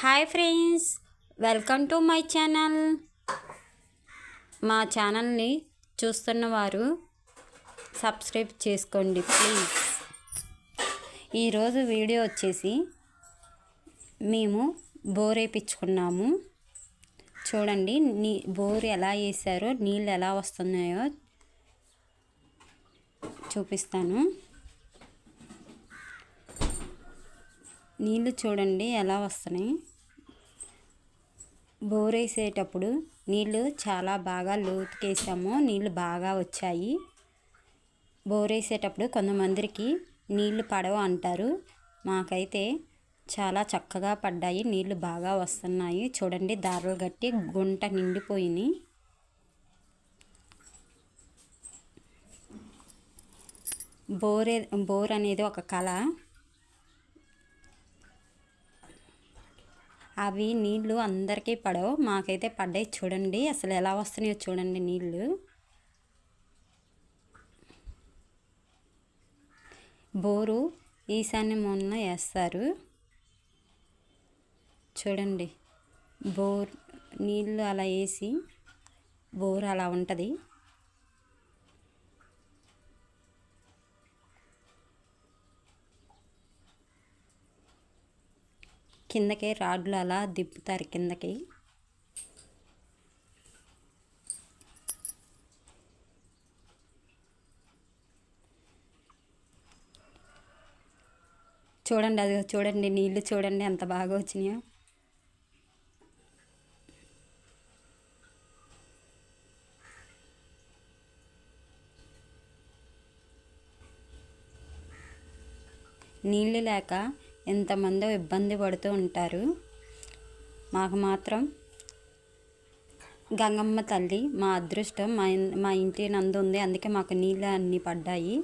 Hi friends welcome to my channel. మా ఛానల్ని చూస్తున్న వారు సబ్స్క్రైబ్ చేసుకోండి ప్లీజ్. ఈరోజు వీడియో వచ్చేసి మేము బోర్ వేయించుకున్నాము. చూడండి నీ బోర్ ఎలా వేసారో నీళ్ళు ఎలా వస్తున్నాయో చూపిస్తాను. నీళ్ళు చూడండి ఎలా వస్తున్నాయి. బోరేసేటప్పుడు నీళ్ళు చాలా బాగా లోతుకేసాము నీళ్ళు బాగా వచ్చాయి. బోరేసేటప్పుడు కొంతమందికి నీళ్ళు పడవ అంటారు. మాకైతే చాలా చక్కగా పడ్డాయి. నీళ్ళు బాగా వస్తున్నాయి. చూడండి దారులు కట్టి గుంట నిండిపోయినాయి బోరే బోర్ అనేది ఒక కళ. అవి నీళ్ళు అందరికీ పడవు. మాకైతే పడ్డాయి చూడండి. అసలు ఎలా వస్తున్నాయో చూడండి నీళ్ళు బోరు ఈశాన్య మొన్న వేస్తారు. చూడండి. బోర్ నీళ్ళు అలా వేసి బోర్ అలా ఉంటుంది. కిందకి రాడ్లు అలా దిప్పుతారు కిందకి. చూడండి అది చూడండి నీళ్ళు చూడండి ఎంత బాగా వచ్చినాయో. నీళ్ళు లేక ఎంతమందో ఇబ్బంది పడుతూ ఉంటారు. మాకు మాత్రం గంగమ్మ తల్లి మా అదృష్టం మా మా ఇంటి నందు ఉంది. అందుకే మాకు నీళ్ళు అన్నీ పడ్డాయి.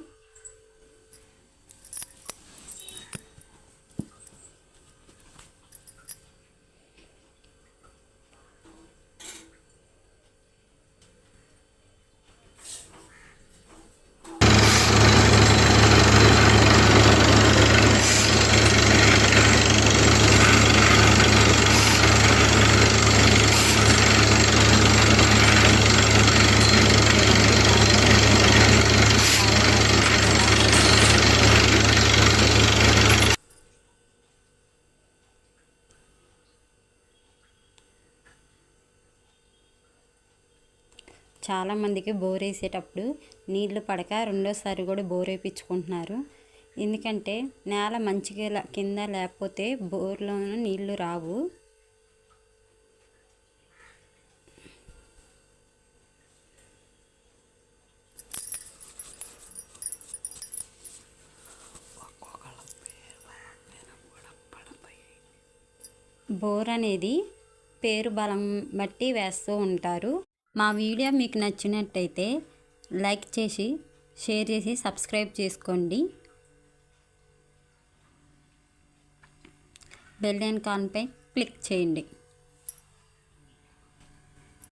చాలామందికి బోర్ వేసేటప్పుడు నీళ్ళు పడక రెండోసారి కూడా బోర్ వేయించుకుంటున్నారు ఎందుకంటే నేల మంచిగా కింద లేకపోతే బోర్లోనూ నీళ్ళు రావు. బోర్ అనేది పేరు బలం బట్టి వేస్తూ ఉంటారు. మా వీడియో మీకు నచ్చినట్టయితే లైక్ చేసి షేర్ చేసి సబ్స్క్రైబ్ చేసుకోండి. బెల్ ఐకాన్పై క్లిక్ చేయండి.